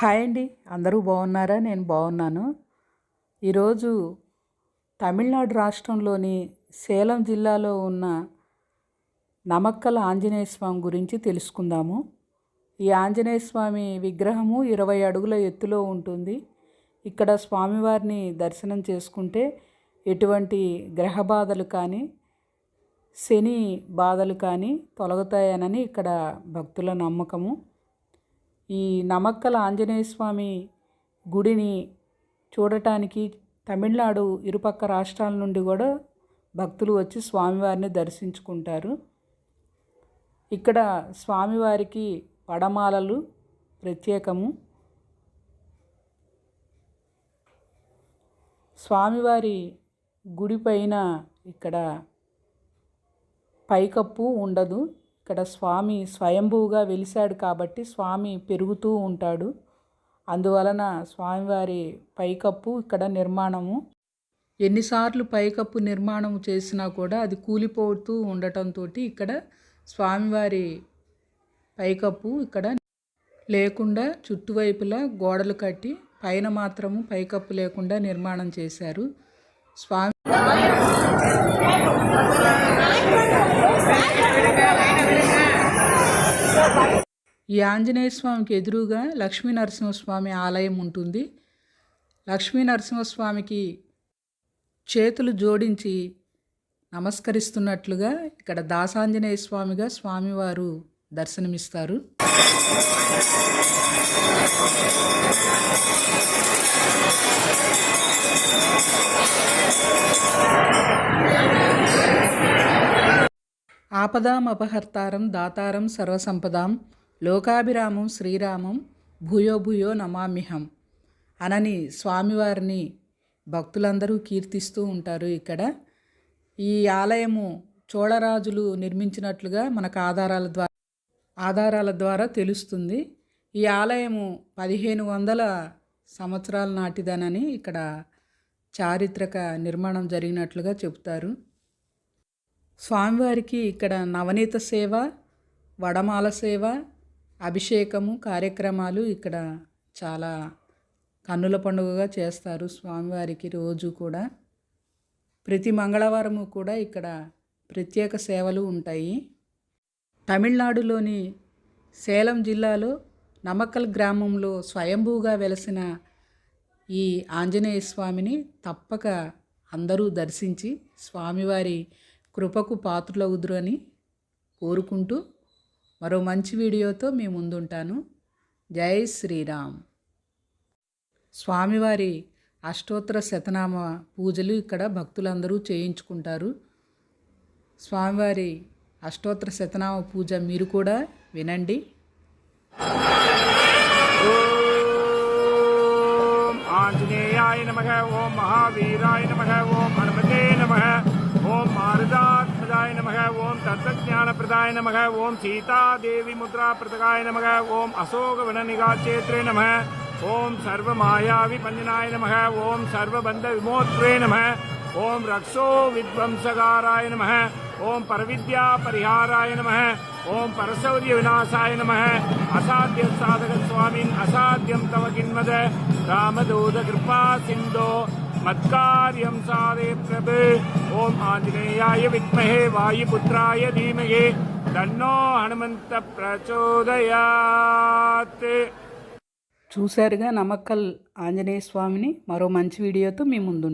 Hi అండి. అందరూ బాగున్నారా? నేను బాగున్నాను. ఈరోజు తమిళనాడు రాష్ట్రంలోని సేలం జిల్లాలో ఉన్న నమక్కల ఆంజనేయ స్వామి గురించి తెలుసుకుందాము. ఈ ఆంజనేయ స్వామి విగ్రహము ఇరవై అడుగుల ఎత్తులో ఉంటుంది. ఇక్కడ స్వామివారిని దర్శనం చేసుకుంటే ఎటువంటి గ్రహ బాధలు కానీ శని బాధలు కానీ తొలగుతాయనని ఇక్కడ భక్తుల నమ్మకము. ఈ నమక్కల ఆంజనేయ స్వామి గుడిని చూడటానికి తమిళనాడు ఇరుపక్క రాష్ట్రాల నుండి కూడా భక్తులు వచ్చి స్వామివారిని దర్శించుకుంటారు. ఇక్కడ స్వామివారికి పడమాలలు ప్రత్యేకము. స్వామివారి గుడి పైన ఇక్కడ పైకప్పు ఉండదు. ఇక్కడ స్వామి స్వయంభూగా వెలిశాడు కాబట్టి స్వామి పెరుగుతూ ఉంటాడు. అందువలన స్వామివారి పైకప్పు ఇక్కడ నిర్మాణము. ఎన్నిసార్లు పైకప్పు నిర్మాణం చేసినా కూడా అది కూలిపోతూ ఉండటంతో ఇక్కడ స్వామివారి పైకప్పు ఇక్కడ లేకుండా చుట్టువైపులా గోడలు కట్టి పైన మాత్రము పైకప్పు లేకుండా నిర్మాణం చేశారు. స్వామి ఈ ఆంజనేయ స్వామికి ఎదురుగా లక్ష్మీ నరసింహస్వామి ఆలయం ఉంటుంది. లక్ష్మీ నరసింహస్వామికి చేతులు జోడించి నమస్కరిస్తున్నట్లుగా ఇక్కడ దాసాంజనేయ స్వామిగా స్వామివారు దర్శనమిస్తారు. ఆపదాం అపహర్తారం దాతారం సర్వసంపదాం లోకాభిరామం శ్రీరామం భూయో భూయో నమామిహం అనని స్వామివారిని భక్తులందరూ కీర్తిస్తూ ఉంటారు ఇక్కడ. ఈ ఆలయము చోళరాజులు నిర్మించినట్లుగా మనకు ఆధారాల ద్వారా ఆధారాల ద్వారా తెలుస్తుంది. ఈ ఆలయము పదిహేను వందల సంవత్సరాల నాటిదనని ఇక్కడ చారిత్రక నిర్మాణం జరిగినట్లుగా చెబుతారు. స్వామివారికి ఇక్కడ నవనీత సేవ వడమాల సేవ అభిషేకము కార్యక్రమాలు ఇక్కడ చాలా కన్నుల పండుగగా చేస్తారు స్వామివారికి రోజు కూడా. ప్రతి మంగళవారము కూడా ఇక్కడ ప్రత్యేక సేవలు ఉంటాయి. తమిళనాడులోని సేలం జిల్లాలో నమక్కల్ గ్రామంలో స్వయంభూగా వెలసిన ఈ ఆంజనేయ స్వామిని తప్పక అందరూ దర్శించి స్వామివారి కృపకు పాత్రులవుదురు అని కోరుకుంటూ మరో మంచి వీడియోతో మీ ముందుంటాను. జై శ్రీరామ్. స్వామివారి అష్టోత్తర శతనామ పూజలు ఇక్కడ భక్తులందరూ చేయించుకుంటారు. స్వామివారి అష్టోత్తర శతనామ పూజ మీరు కూడా వినండి. ఆంజనేయాయ నమ ఓం మహావీరాయ నమ ఓం హనుమతే నమ. ఓం మారుదాత్మజాయ నమ ఓం తత్వజ్ఞానప్రదాయ నమ ఓం సీతాదేవి ముద్రాప్రదగాయ నమ ఓం అశోకవననిగాచేత్రే నమ ఓం సర్వమాయావిపంజనాయ నమ ఓం సర్వబంధ విమోత్రే నమ ఓం రక్షో విధ్వంసగారాయ నమ ఓం పరవిద్యా పరిహారాయ నమ ఓం పరశౌర్య వినాశాయ నమ అసాధ్య సాధక స్వామిన్ అసాధ్యం తవ కిన్మద రామదూత కృపా సింధో మత్కార్యం సాధే ఓం ఆంజనేయాయ విద్మహే వాయుపుత్రాయ ధీమహే తన్నో హనుమంత ప్రచోదయాత్ చూశారుగా నమక్కల్ ఆంజనేయ స్వామిని. మరో మంచి వీడియోతో మీ ముందు